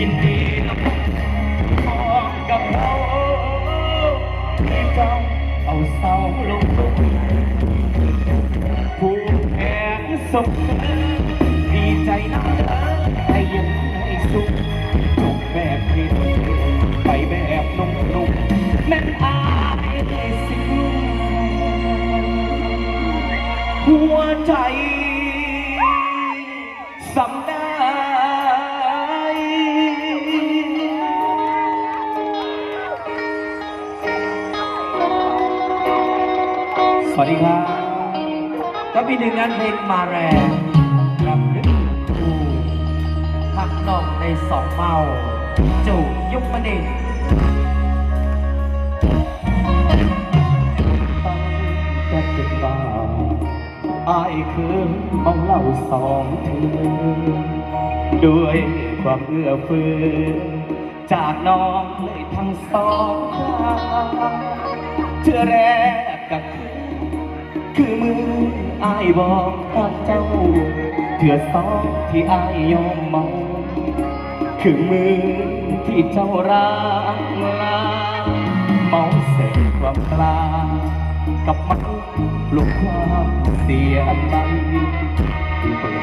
ยินดีนะพอกับเขาที่เจ้าเอาเศร้าลงลงผู้แพ้สมดีใจนะให้ยังให้สุขจบแบบผิดไปแบบนุ่มๆแม่นอายสิหัวใจสำได้ สวัสดีครับ ก็มีหนึ่งงานเพลงมาแรงรับนึกคูพักนอกในสองเมา จูบยุคมณีตั้งแต่เป็นบ้าอายคือมองเล่าสองเธอด้วยความเอื้อเฟื้อจากน้องเลยทั้งสองข้าเธอแรกกับคือ คือมืออายบอกกับเจ้าเถื่อสองที่อายยอมเมาคือมือที่เจ้ารักลาเมาเสกความกลากับมันลงความเสียใจ